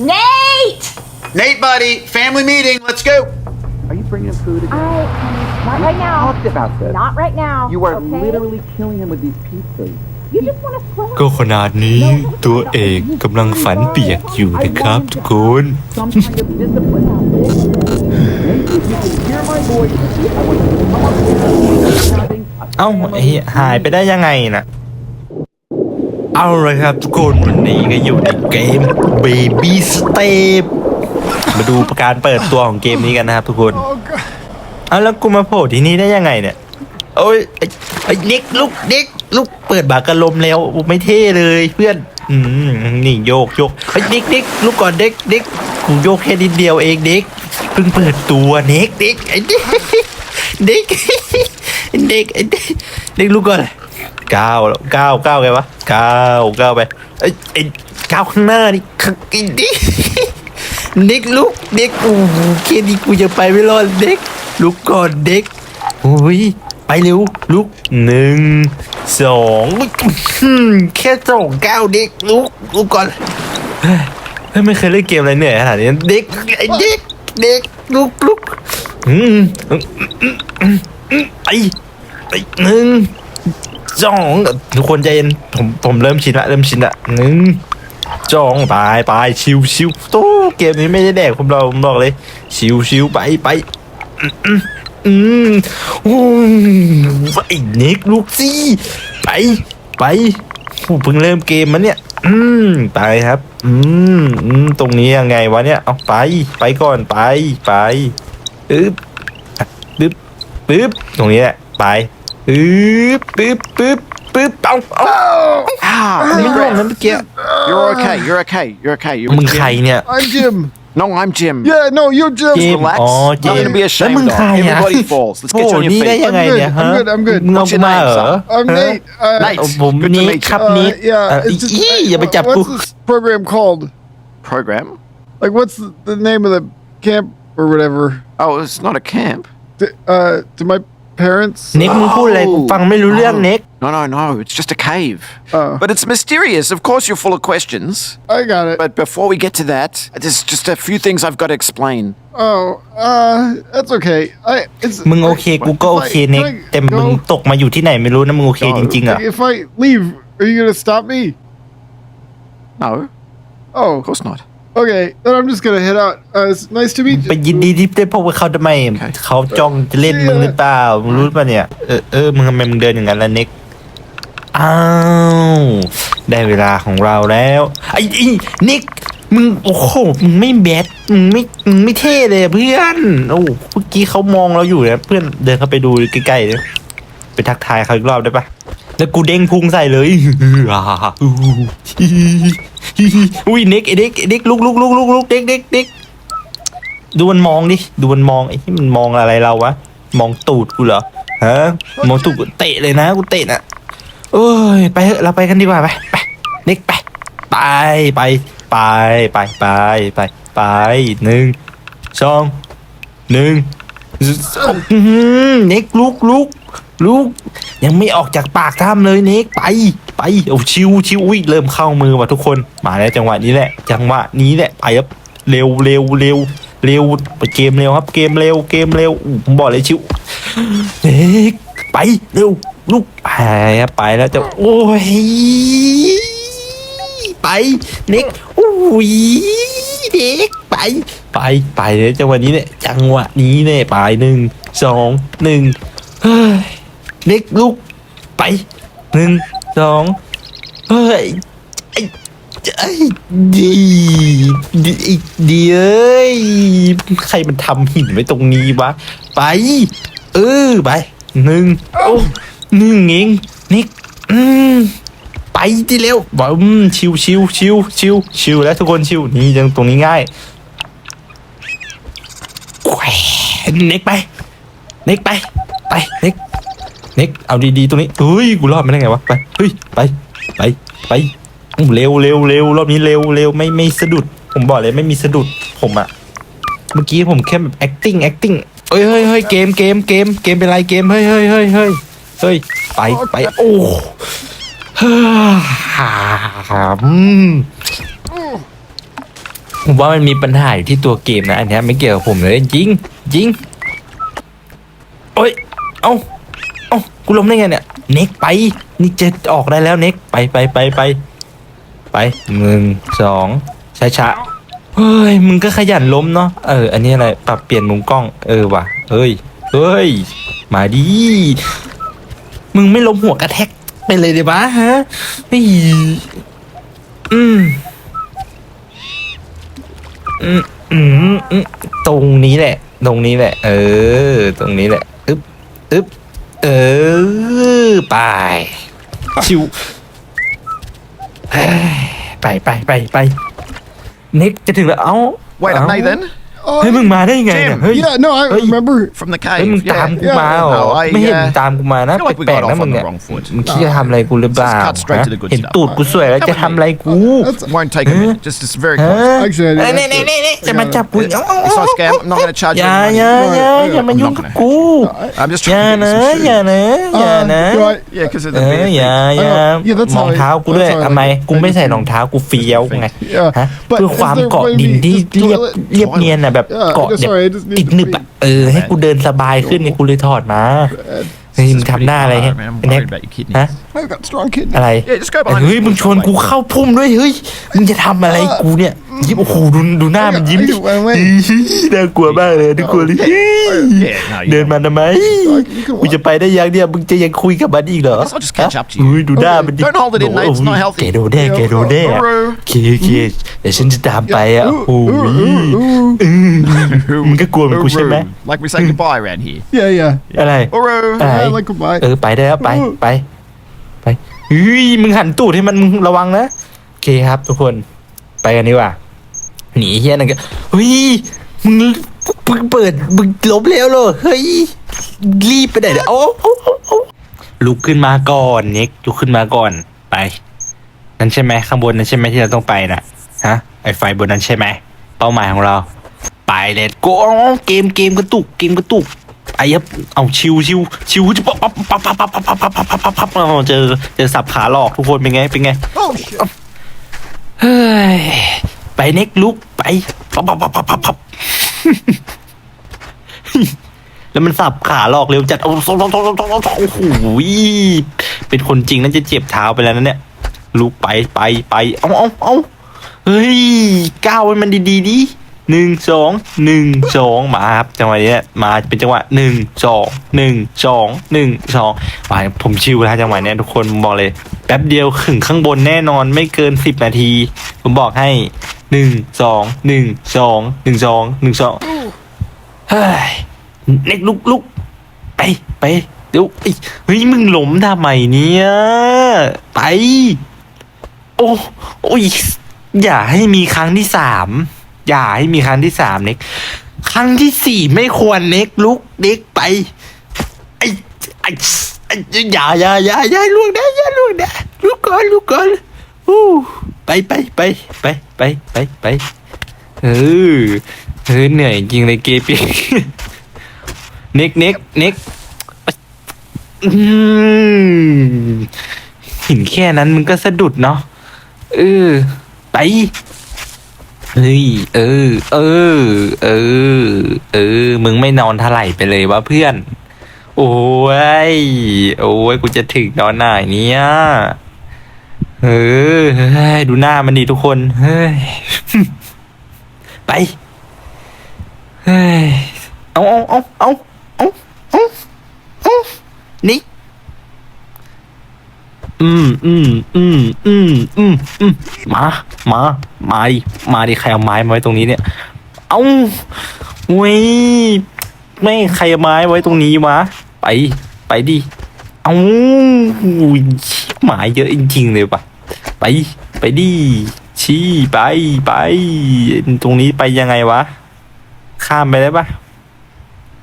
Nate! Nate, buddy, family meeting. Let's go. Are you bringing him food again? I not right now. talked about this. Not right now. You are okay? literally killing him with these pizzas. You just want to slow ก็ขนาดนี้ตัวเอกกำลังฝันเปียกอยู่นะครับทุกคน Some kind of discipline. Maybe if you can hear my voice, I want you to come up here. Having a เอ้าไอ้เหี้ยหายไปได้ยังไงน่ะ เอาเลยครับทุกคนวันนี้ก็อยู่ในเกม Baby Step มาดูการเปิดตัวของเกมนี้กันนะครับทุกคน เอาแล้วกูมาโผล่ที่นี่ได้ยังไงเนี่ย โอ้ยไอ้เด็กลูกเด็กลูกเปิดบากกะลมแล้วไม่เท่เลยเพื่อน อืมนี่โยกโยกไอ้เด็กเด็กลูกก่อนเด็กเด็กกูโยกแค่นิดเดียวเองเด็กเพิ่งเปิดตัวเด็กเด็กไอ้เด็กเด็กเด็กเด็กลูกก่อนก้าว แล้วก้าวก้าวไงวะก้าวก้าวไปไอ้ไอ้ก้าวข้างหน้านี่ข้างไอ้ด็กเด็กลุกเด็กโอ้โหแค่นี้กูจะไปไม่รอดเด็กลุกก่อนเด็กโอ้ยไปเร็วลุกหนึ่งสองแค่สองก้าวเด็กลุกลุกก่อนเฮ้ยไม่เคยเล่นเกมอะไรเหนื่อยขนาดนี้เด็กไอ้เด็กเด็กลุกลุกอืมอืมอืมอืมอืมไปไปหนึ่ง สองทุกคนใจเย็นผมผมเริ่มชินละเริ่มชินละหนึ่งจ้องไปไปชิวชิวโตเกมนี้ไม่ได้แดกผมเราผมบอกเลย ชิวชิวไปไปอืมอืมอืมอืมไอ้เน็กลูกซี่ไปไปผู้เพิ่งเริ่มเกมมันเนี่ย อืมไปครับ อืมอืมตรงนี้ยังไงวะเนี่ยเอาไปไปก่อนไปไปอึ๊บปึ๊บปึ๊บตรงนี้แหละไป อึ๊บปึ๊บปึ๊บปึ๊บเอาเอา Ah, ไม่ you're ร่วง right. นะเมื่อกี้ You're okay. You're okay. You're okay. You're มึง with ใคร Jim. เนี่ย I'm Jim. No, I'm Jim. Yeah, no, you're Jim. Jim. Relax. Oh, Nothing Jim. to be ashamed Lemon of. Kai, yeah. Everybody falls. Let's โอ้ get you on นี่ your ได้ feet. ยังไงเนี่ย I'm ฮะ good, I'm good, I'm good. มึงเอา What's กู your มา name, เหรอ son? I'm ฮะ Nate. Uh, Nate. เอาผม Good to นี่ meet you. ครับ uh, นิด yeah, เอ่อ it's just, อี uh, อย่าไปจับกู what's this program called? Program? Like, what's the, the name of the camp or whatever? Oh, it's not a camp. D uh, to my parents? เน็กมึงพูดอะไรกูฟังไม่รู้เรื่องเน็ก No, no, no. It's just a cave. Oh. But it's mysterious. Of course, you're full of questions. I got it. But before we get to that, there's just a few things I've got to explain. oh, uh, that's okay. I, it's. มึงโอเคกูก็โอเคเน็ก Can I แต่มึง go? ตกมาอยู่ที่ไหนไม่รู้นะมึงโอเคจริงๆอ่ะ If I leave, are you gonna stop me? No, of Oh, course not. Okay. Then I'm just gonna head out. Uh, it's nice to meet ไป you. ยินดีที่ได้พบกับเขาทำไมเขาจ้องจะเล่นมึงหรือเปล่ามึงรู้ป่ะเนี่ย เออเออมึงทำไมมึงเดินอย่างนั้นล่ะเน็กอ้าวได้เวลาของเราแล้วไอ้ไอ้นิกมึงโอ้โหมึงไม่แบดมึงไม่มึงไม่เท่เลยอะเพื่อนโอ้เมื่อกี้เขามองเราอยู่นะเพื่อนเดินเข้าไปดูใกล้ๆเลยไปทักทายเขาอีกรอบได้ปะ แล้วกูเด้งพุงใส่เลยอุ้ยเน็กไอเด็กเด็กลุกลุกลุกลุกลุกเด็กเด็กเด็กดูมันมองดิดูมันมองไอ้ที่มันมองอะไรเราวะมองตูดกูเหรอฮะมองตูดกูเตะเลยนะกูเตะน่ะเอ้ยไปเถอะเราไปกันดีกว่าไปไปเน็กไปไปไปไปไปไปไปไปหนึ่งสองหนึ่งเน็กลุกลุก ลุกยังไม่ออกจากปากถ้ำเลยเน็กไปไปโอ้ชิวชิวอุ้ยเริ่มเข้ามือว่ะทุกคนมาแล้วจังหวะนี้แหละ จังหวะนี้แหละไปครับเร็วเร็วเร็วเร็วเกมเร็วครับ เกมเร็วเกมเร็วผมบอกเลยชิวเด็กไปเร็วลูกไปครับไปแล้วจะโอ้ยไปเน็กโอ้ยเด็กไปไปไปเลยจังหวะนี้เนี่ยจังหวะนี้เนี่ยไปหนึ่งสองหนึ่งเฮ้ย เน็กลูกไปหนึ่งสองเฮ้ยไอ้ไอ้ดีดีดีเอ้ยใครมันทำหินไว้ตรงนี้วะไป เออไปหนึ่งโอ้หนึ่งเองนิกอืมไปที่เร็วบอมชิวชิวชิวชิวชิวแล้วทุกคนชิวนี่ยังตรงนี้ง่ายแขวนเน็กไป เน็กไป ไปเน็ก น็กเอาดีๆตรงนี้เฮ้ยกูรอดมาได้ไงวะไปเฮ้ยไปไปไปอู้เร็วเร็วเร็วรอบนี้เร็วเร็วไม่ไม่สะดุด ผมบอกเลยไม่มีสะดุดผมอะเมื่อกี้ผมแค่แบบ acting acting เฮ้ยเฮ้ยเฮ้ยเกมเกมเกมเกมเป็นไรเกมเฮ้ยเฮ้ยเฮ้ยเฮ้ยเฮ้ยไปไปโอ้ฮ่ามผมว่ามันมีปัญหาอยู่ที่ตัวเกมนะ อันเนี้ยไม่เกี่ยวกับผมเลยจริงจริงโอ้ย เอาเอ้า กูล้มได้ไงเนี่ย เน็กไป นี่จะออกได้แล้วเน็กไปไปไปไปไปหนึ่งสองช้าช้าเฮ้ยมึงก็ขยันล้มเนาะเออ อันนี้อะไรปรับเปลี่ยนมุมกล้อง เออว่ะเฮ้ยเฮ้ยมาดีมึงไม่ล้มหัวกระแทกไปเลยดีวะฮะเฮ้ยอืมอืมอืมอืมตรงนี้แหละ ตรงนี้แหละ เออ ตรงนี้แหละอึ๊บอึ๊บ เออ ไป ชิวเฮ้ยไปไปไปไปเน็กจะถึงแล้ว เอ้า Wait เอ้า up, Nathan. เฮ้ยมึงมาได้ไงเนี่ย Jim. เฮ้ย Yeah, no, I Hey. remember. From the เฮ้ย cave. มึงตาม yeah. กูมาเหรอ No, I, ไม่เห็น uh, ตามกูมานะ feel like we แปลก got ๆนะ off มึ on ง the เนี่ย wrong foot. มึงคิดจะทำอะไรกูหรือเปล่า Let's cut straight ฮะ to the good เห็น stuff. ตูดกูสวยแล้วจะทำอะไรกู That's Won't take a Huh? minute. Just, just very ฮะ close. Actually, I เอ้ย did. นี่นี่นี่นี่จะมาจับกูเอ้า It's not a scam. I'm not going to charge อ you ย่า any อย่า money. อย่าอย่ามายุ่งกับกู I'm just อย่า trying to นะ get you some อย่า shoes. นะ อย่า Uh, นะ do I- Yeah, because of เอ the อ beer อย่า thing. อย่า Uh, yeah, that's รอง how I- เท้ากูด้วย that's how I ทำไม like it. กูไม่ใส่รองเท้ากูเฟี้ยวไง Yeah, ฮะ but เพื่อ is ความ there เกาะ maybe ดินที่ just เรียบ toilet? เรียบเนียนอะ แบบ Yeah, เกาะ that's แบบ sorry, I just need ติด to หนึบ pee. อะเออให้กูเดินสบายขึ้นนี่กูเลยถอดมาเฮ้ย This มึ is งทำหน้าอะไร pretty ให้ hard, man. I'm เน็ก worried about your kidneys. ฮะ I've got strong kidneys. อะไร Yeah, just go behind เฮ้ย the มึงชวน wait. กูเข้าพุ่มด้วยเฮ้ย มึงจะทำอะไรกูเนี่ย ยิ้มโอ้โหดูดูหน้ามันยิ้มดิไอ้ไอ้ไอ้น่ากลัวมากเลยน่ากลัวเลย Yeah, no, you เดิน don't. มาทำไมกูจะไปได้ยังเนี่ย มึงจะยังคุยกับมันอีกเหรอ I'll just catch up to you. เฮ้ยดูหน้ามันดิ Don't hold it in, mate. It's not healthy. แกโดนแน่แกโดนแน่ Uru. โอเคโอเคเดี๋ยวฉันจะตามไปอะโอ้โหมึงก็กลัวเหมือนกูใช่ไหม Uru. Like we say goodbye around here. Yeah, yeah. อะไร Uru. อะไร I like goodbye. เออไปได้แล้วไปไปไป เฮ้ยมึงหันตูดให้มันมึงระวังนะโอเคครับ ทุกคนไปกันดีกว่าหนีเฮียนั่นก็เฮ้ยมึงเพิ่งเปิดมึงลบแล้วเหรอเฮ้ยรีบไปไหนเดี๋ยวเอาเอลุกขึ้นมาก่อนเน็กลุกขึ้นมาก่อนไปนั่นใช่ไหมข้างบนนั่นใช่ไหมที่เราต้องไปน่ะฮะไอไฟบนนั้นใช่ไหมเป้าหมายของเรา ไปเลตโกเกมเกมกระตุกเกมกระตุก ไอ้ยับเอาชิวชิวชิวจะปั๊บปั๊บปั๊บปั๊บปั๊บปั๊บปั๊บปั๊บปั๊บปั๊บปั๊บเอาเจอเจอสับขาหลอกทุกคนเป็นไงเป็นไงเฮ้ยไปเน็กลุกไปปั๊บปั๊บปั๊บปั๊บปั๊บแล้วมันสับขาหลอกเร็วจัดโอ้โหโอ้โหเป็นคนจริงนั่นจะเจ็บเท้าไปแล้วนะเนี่ยลุกไปไปไปเอาเอาเอาเฮ้ยก้าวให้มันดีๆดิ หนึ่งสองหนึ่งสองมาครับจังหวะนี้มาเป็นจังหวะหนึ่งสองหนึ่งสองหนึ่งสองไปผมชิวแล้วจังหวะนี้ทุกคนผมบอกเลย แป๊บเดียวถึงข้างบนแน่นอนไม่เกินสิบนาที ผมบอกให้หนึ่งสองหนึ่งสองหนึ่งสองหนึ่งสองเฮ้ยเล็กลุกลุกไปไปเดี๋ยวเอ้ยเฮ้ยมึงหลมทำไมเนี่ยไป โอ้โอ้ยอย่าให้มีครั้งที่สาม อย่าให้มีครั้งที่สามเน็กครั้งที่สี่ไม่ควรเน็กลุกเน็กไปไอ้ไอ้ไออย่าอย่าอย่าอย่าล่วงนะอย่าล่วงนะลุกก่อนลุกก่อนอู้ไปไปไปไปไปไปไปเออเออเหนื่อยจริงเลยเกปีเน็กเน็กเน็กหินแค่นั้นมึงก็สะดุดเนาะเออไป เฮ้ยเออ เออ เออ เออ มึงไม่นอนเท่าไหร่ไปเลยวะเพื่อน โอ้ย โอ้ยกูจะถึงนอนไหนเนี่ยเออเฮ้ยดูหน้ามันดีทุกคน เฮ้ย ไป เฮ้ย เอาเอาเอาเอาเอาเอาเอานี่ อืมอืมอืมอืมอืมอืมมามามาดิมาดิใครเอาไม้มาไว้ตรงนี้เนี่ย เอาเว้ยไม่ใครเอาไม้ไว้ตรงนี้วะไป ไปดิเอาอุ้ยหมายเยอะจริงๆเลยปะไป ไปดิชี้ไปไป ตรงนี้ไปยังไงวะ ข้ามไปได้ปะ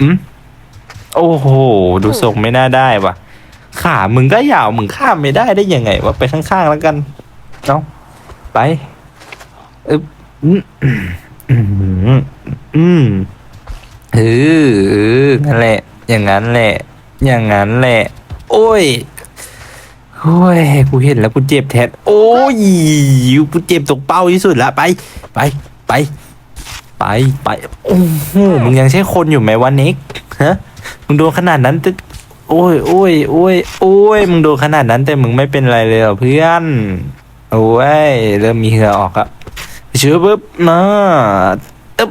อืมโอ้โห ดูทรงไม่น่าได้วะ ขามึงก็ยาวมึงข้ามไม่ได้ได้ยังไงวะไปข้างๆแล้วกันเนาะไปอึบอืมอืมอืมเออเออนั่นแหละ อย่างนั้นแหละ อย่างนั้นแหละ โอ้ยโอ้ยกูเห็นแล้วกูเจ็บแทนโอ้ยกูเจ็บตกเป้าที่สุดละไปไปไปไปไปโอ้โหมึงยังใช่คนอยู่ไหมวะเน็กฮะมึงโดนขนาดนั้นแต่ โอ้ยโอ้ยโอ้ยโอ้ยมึงดนขนาดนั้นแต่มึงไม่เป็นไรเลยเหรอเพื่อน โอ้ย เริ่มมีเหงื่อออกอะเชื่อปุ๊บนะอึ๊บ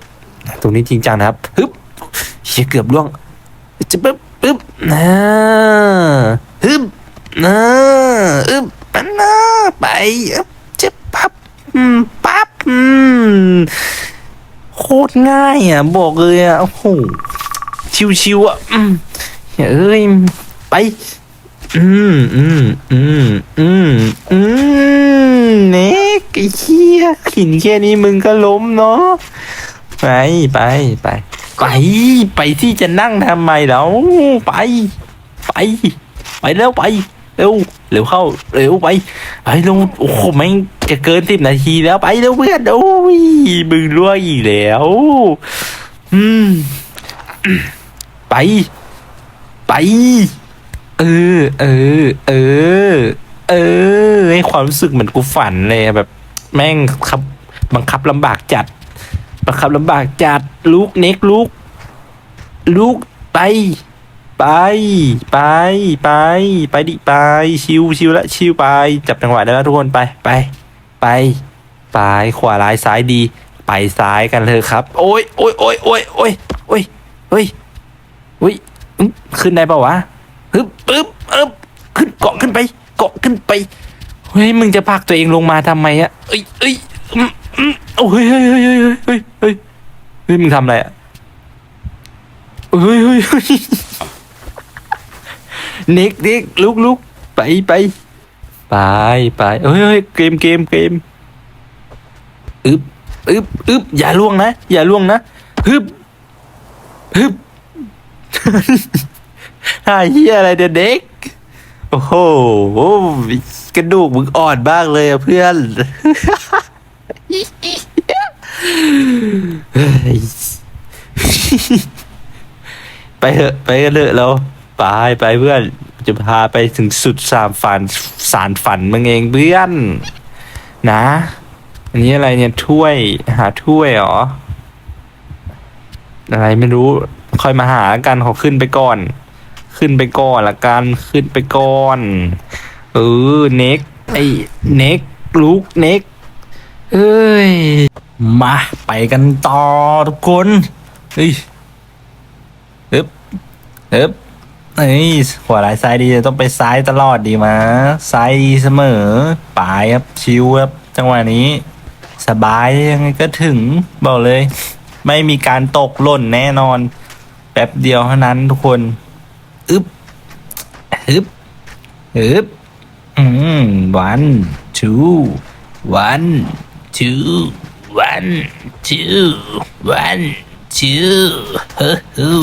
ตรงนี้จริงจังนะครับฮึบเชี่ยเกือบล่วงจะปึ๊บปึ๊บนะฮึบนะอึ๊บปันนะไปอึบจะปั๊บอืมปั๊บอืมโคตรง่ายอะ บอกเลยอะโอ้โหชิวๆอะอืม เอ้ยไป อืมอืมอืมอืมอืมเน็กไอ้เหี้ยหินแค่นี้มึงก็ล้มเนาะไปไปไปไปไปที่จะนั่งทำไมแล้วไป ไป ไปแล้วไปเร็วเร็วเข้าเร็วไปไปลงโอ้โหแม่งจะเกินสิบนาทีแล้วไปเร็วเพื่อนโอ้ยมึงรั่วอีกแล้ว อืม ไป ไป เออ เออ เออ เออให้ความรู้สึกเหมือนกูฝันเลยแบบ แม่งขับ บังคับลำบากจัด บังคับลำบากจัดลูกเน็กลูกลูกไป ไป ไป ไป ไปดิไป ชิวชิวละชิวไป จับจังหวะได้แล้วทุกคนไปไป ไป ไปขวาร้ายซ้ายดี ไปซ้ายกันเลยครับ โอ้ยโอ้ยโอ้ยโอ้ยโอ้ยโอ้ยเฮ้ยเฮ้ย ขึ้นได้ปะวะฮึบปึ๊บอึ๊บขึ้นเกาะขึ้นไป เกาะขึ้นไปเฮ้ยมึงจะพากตัวเองลงมาทำไมอะเอ้ยเอ้ยอืมอืมโอ้ยเฮ้ยเฮ้ยเฮ้ยเฮ้ยเฮ้ยเฮ้ยมึงทำอะไรอะเฮ้ยเฮ้ยเฮ้ยเน็กเน็กลุกลุกไปไปไปไปเฮ้ยเฮ้ยเกมเกมเกมอึบอึบอึบอย่าล่วงนะ อย่าล่วงนะฮึบฮึบ หาเฮียอะไรเด็ก โอ้โห กระดูกมึงอ่อนบ้างเลยอะเพื่อนไปเถอะไปกันเถอะเราไปไปเพื่อน จะพาไปถึงสุดสามฝันสารฝันมึงเองเพื่อน นะ อันนี้อะไรเนี่ยถ้วย หาถ้วยเหรอ อะไรไม่รู้ ค่อยมาหากันขอขึ้นไปก่อน ขึ้นไปก่อนละกันขึ้นไปก่อน เออเน็กไอ้เน็กลูกเน็กเอ้ย มาไปกันต่อทุกคนเฮ้ยเอ๊บเอ๊บเอ้ยขวไหลซ้ายดีต้องไปซ้ายตลอดดีมาซ้ายดีเสมอปลายครับชิวครับจังหวะนี้ สบายยังไงก็ถึงบอกเลย ไม่มีการตกหล่นแน่นอน แป๊บเดียวเท่านั้นทุกคน อึบอึบอึบอืม one two one two one two one two เฮ้อเฮ้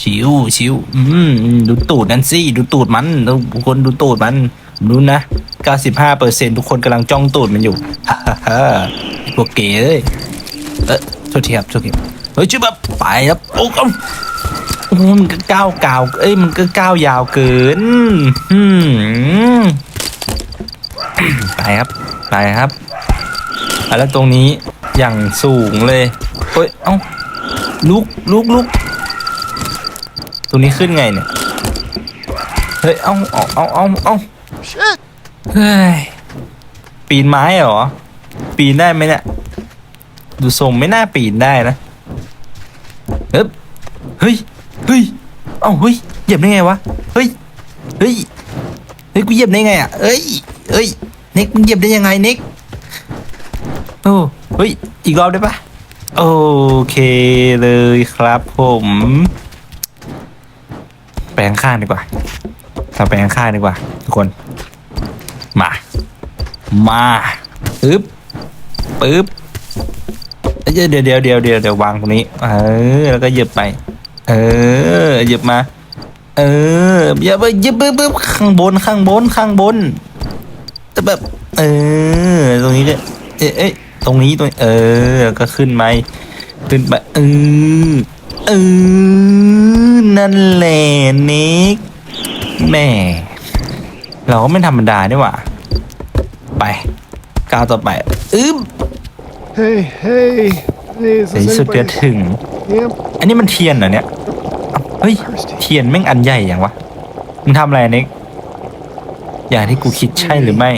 ชิวชิวอืม ดูตูดนั่นสิ ดูตูดมันทุกคนดูตูดมันรู้นะ 95เปอร์เซ็นทุกคนกำลังจ้องตูดมันอยู่ฮ่าฮ่าฮ่าพวกเก๋เอ้ยเออโทษทีครับโทษทีครับ เฮ้ยชื่อแบบไปครับโอ้เอาโอ้มันก็ก้าวกาวเอ้ยมันก็ก้าวยาวเกินอืมไปครับไปครับอะแล้วตรงนี้อย่างสูงเลยเฮ้ยเอ้าลุกลุกลุกตรงนี้ขึ้นไงเนี่ยเฮ้ยเอ้าเอาเอาเอาเอาเฮ้ยปีนไม้เหรอปีนได้ไหมเนี่ยดูทรงไม่น่าปีนได้นะเฮ้ยเฮ้ย เฮ้ย เอ้า เฮ้ย เหยียบได้ไงวะ เฮ้ย เฮ้ย เฮ้ย กูเหยียบได้ไงอะเฮ้ย เฮ้ย เน็กมึงเหยียบได้ยังไงเน็กโอ้ เฮ้ย อีกรอบได้ปะโอเคเลยครับผม แปลงข้างดีกว่าเราแปลงข้างดีกว่า ทุกคน มา มาปึ๊บปึ๊บเดี๋ยวเดี๋ยวเดี๋ยวเดี๋ยวเดี๋ยวเดี๋ยววางตรงนี้ เออ แล้วก็เหยียบไป เออเหยียบมา เออเหยียบไปเหยียบปึ๊บปึ๊บข้างบนข้างบนข้างบนแต่แบบ เออ ตรงนี้เลยเอ๊ะเอ๊ะตรงนี้ตรงเออ ก็ขึ้นไปขึ้นไปเออเออนั่นแหละนิกแม่ เราก็ไม่ธรรมดานี่หว่าไปก้าวต่อไปอึ๊บ Hey, hey, hey, is ในที่ this สุดก็ anybody? ถึง Camp? อันนี้มันเทียนเหรอเนี่ย เฮ้ย เทียนแม่งอันใหญ่อย่างวะ มึงทำอะไรเน็กอย่างที่กูคิดใช่หรือไม่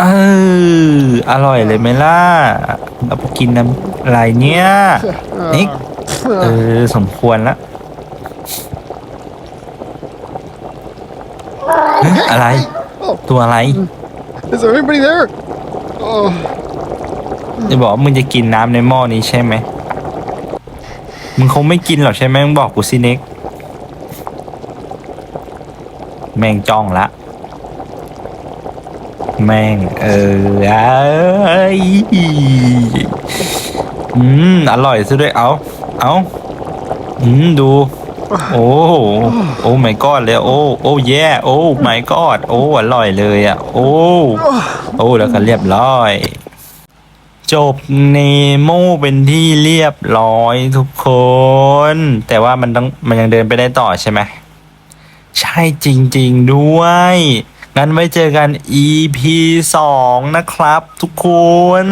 เออ อร่อยเลยไหมล่ะเอาไปกินน้ำอะไรเนี่ยเน็กเออ สมควรละเอ๊ะอะไร ตัวอะไร Is there anybody there? Oh, จะบอกว่ามึงจะกินน้ำในหม้อนี้ใช่ไหม มึงคงไม่กินหรอกใช่ไหมมึงบอกกูสิเน็ก แม่งจ้องละ แม่ง เออไอยอืม อร่อยซะด้วย เอาเอาอืม ดู โอ้โอ้ไม่กอดเลย โอ้ โอ้แย่ โอ้ไม่กอด โอ้ อร่อยเลยอะ โอ้ โอ้ แล้วก็เรียบร้อย จบเนโมเป็นที่เรียบร้อยทุกคน แต่ว่ามันต้องมันยังเดินไปได้ต่อใช่ไหม ใช่จริง ๆ ด้วย งั้นไว้เจอกัน EP สองนะครับทุกคน